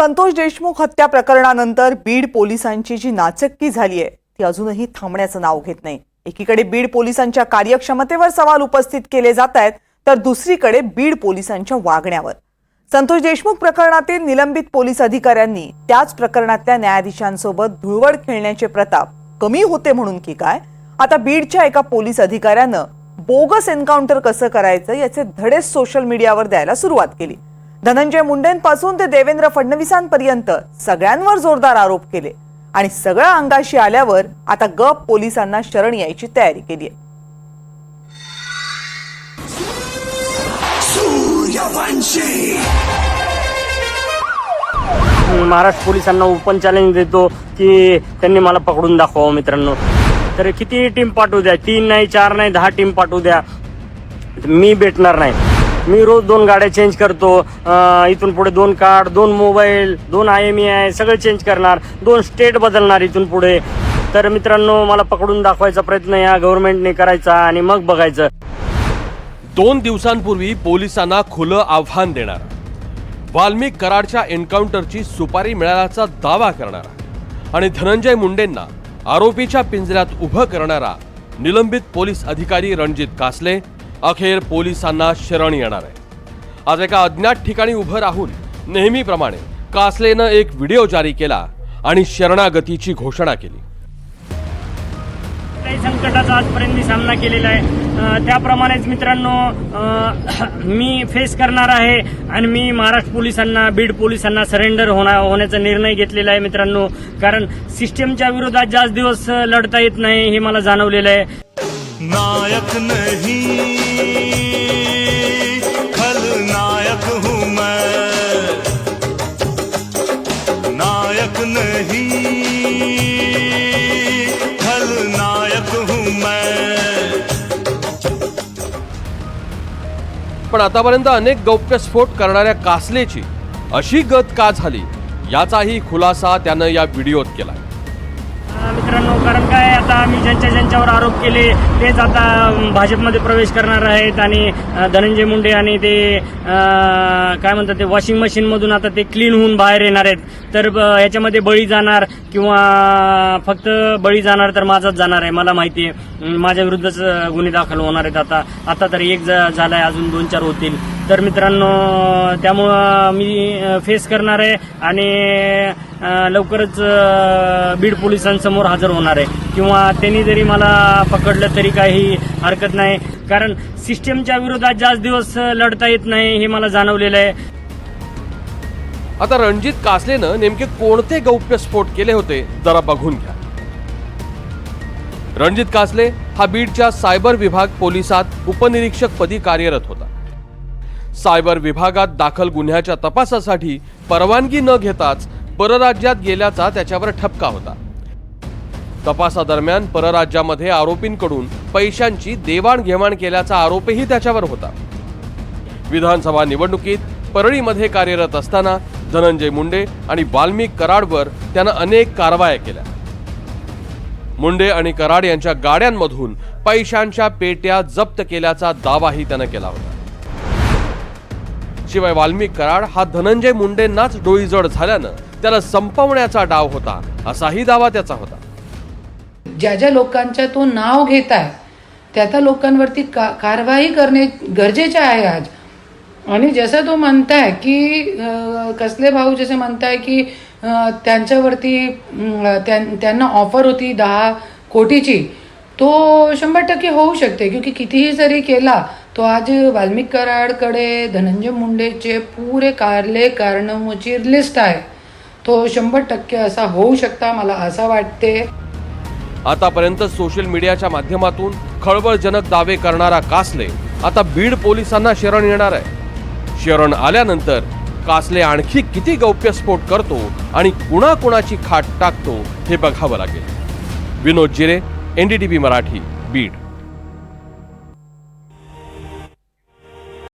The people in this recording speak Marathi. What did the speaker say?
संतोष देशमुख हत्या प्रकरणानंतर बीड पोलिसांची जी नाचक्की झाली आहे ती अजूनही थांबण्याचं नाव घेत नाही. एकीकडे बीड पोलिसांच्या कार्यक्षमतेवर सवाल उपस्थित केले जात आहेत तर दुसरीकडे बीड पोलिसांच्या वागण्यावर. संतोष देशमुख प्रकरणातील निलंबित पोलीस अधिकाऱ्यांनी त्याच प्रकरणातल्या न्यायाधीशांसोबत धुळवड खेळण्याचे प्रताप कमी होते म्हणून की काय? आता बीडच्या एका पोलीस अधिकाऱ्यानं बोगस एन्काउंटर कसं करायचं याचे धडे सोशल मीडियावर द्यायला सुरुवात केली. धनंजय मुंडेंपासून ते देवेंद्र फडणवीसांपर्यंत सगळ्यांवर जोरदार आरोप केले. आणि सगळं अंगाशी आल्यावर आता गप पोलिसांना शरण यायची तयारी केली आहे. महाराष्ट्र पोलिसांना ओपन चॅलेंज देतो की त्यांनी मला पकडून दाखवावं मित्रांनो. तर किती टीम पाठवू द्या? तीन नाही चार नाही दहा टीम पाठवू द्या. मी भेटणार नाही. मी रोज दोन गाड्या चेंज करतो. इथून पुढे दोन कार्ड दोन मोबाईल दोन आय एम आय सगळं चेंज करणार. दोन स्टेट बदलणार इथून पुढे. तर मित्रांनो मला पकडून दाखवायचा प्रयत्न या गव्हर्नमेंटने करायचा आणि मग बघायचं. दोन दिवसांपूर्वी पोलिसांना खुलं आव्हान देणार. वाल्मिक कराडच्या एन्काउंटरची सुपारी मिळाल्याचा दावा करणारा. आणि धनंजय मुंडेंना आरोपीच्या पिंजऱ्यात उभं करणारा निलंबित पोलीस अधिकारी रणजित कासले अखेर पोलिसांना शरण येणार आहे. आज एका अज्ञात ठिकाणी उभं राहून नेहमीप्रमाणे कासलेनं एक व्हिडिओ जारी केला आणि शरणागतीची घोषणा केली. संकटाचा आजपर्यंत मी सामना केलेला आहे. त्याप्रमाणेच मित्रांनो मी फेस करणार आहे आणि मी महाराष्ट्र पोलिसांना बीड पोलिसांना सरेंडर होणार होण्याचा निर्णय घेतलेला आहे मित्रांनो. कारण सिस्टमच्या विरोधात जास्त दिवस लढता येत नाही हे मला जाणवलेलं आहे. नायक नहीं. पण आतापर्यंत अनेक गौप्यस्फोट करणाऱ्या कासलेची अशी गत का झाली याचाही खुलासा त्यानं या व्हिडिओत केला आम्ही ज्यांच्या ज्यांच्यावर आरोप केले तेच आता भाजपमध्ये प्रवेश करणार आहेत आणि धनंजय मुंडे आणि ते काय म्हणतात ते वॉशिंग मशीनमधून आता ते क्लीन होऊन बाहेर येणार आहेत. तर याच्यामध्ये बळी जाणार किंवा फक्त बळी जाणार तर माझाच जाणार आहे मला माहिती आहे. माझ्या विरुद्धच गुन्हे दाखल होणार आहेत आता. आता तर एक ज- झालाय अजून दोन चार होतील. तर मित्रांनो त्यामुळं मी फेस करणार आहे आणि लवकरच बीड पोलिसांसमोर हजर होणार आहे. किंवा त्यांनी जरी मला पकडलं तरी काही हरकत नाही. कारण सिस्टमच्या विरोधात जास्त दिवस लढता येत नाही हे मला जाणवलेलं आहे. आता रणजित कासलेनं नेमके कोणते गौप्य स्फोट केले होते जरा बघून घ्या. रणजित कासले हा बीडच्या सायबर विभाग पोलिसात उपनिरीक्षक पदी कार्यरत होता. सायबर विभागात दाखल गुन्ह्याच्या तपासासाठी परवानगी न घेताच परराज्यात गेल्याचा त्याच्यावर ठपका होता. तपासादरम्यान परराज्यामध्ये आरोपींकडून पैशांची देवाणघेवाण केल्याचा आरोपही त्याच्यावर होता. विधानसभा निवडणुकीत परळीमध्ये कार्यरत असताना धनंजय मुंडे आणि वाल्मिक कराडवर त्यानं अनेक कारवाया केल्या. मुंडे आणि कराड यांच्या गाड्यांमधून पैशांच्या पेट्या जप्त केल्याचा दावाही त्यानं केला होता. शिवाय वाल्मिक कराड हा धनंजय मुंडेंनाच डोईजड झाल्यानं त्याला संपवण्याचा डाव होता. असाही दावा त्याचा होता. ज्या ज्या लोकांच्या तो नाव घेत आहे त्या त्या लोकांवरती का कारवाई करणे गरजेचे आहे आज. आणि जसं तो म्हणताय की कसले भाऊ जसे म्हणताय की त्यांच्यावरती त्यां- त्यांना ऑफर होती दहा कोटीची तो शंभर टक्के होऊ शकते. क्योंकि कितीही जरी केला तो आज वाल्मिक कराडकडे धनंजय मुंडेचे पुरे कारले कारणमोची लिस्ट आहे. तो शंभर टक्के असा होऊ शकता मला असं वाटते. आतापर्यंत सोशल मीडियाच्या माध्यमातून खळबळजनक दावे करणारा कासले आता बीड पोलिसांना शरण येणार आहे. शरण आल्यानंतर कासले आणखी किती गौप्यस्फोट करतो आणि कुणाकुणाची खाट टाकतो हे बघावं लागेल. विनोद जिरे एनडीटीव्ही मराठी बीड.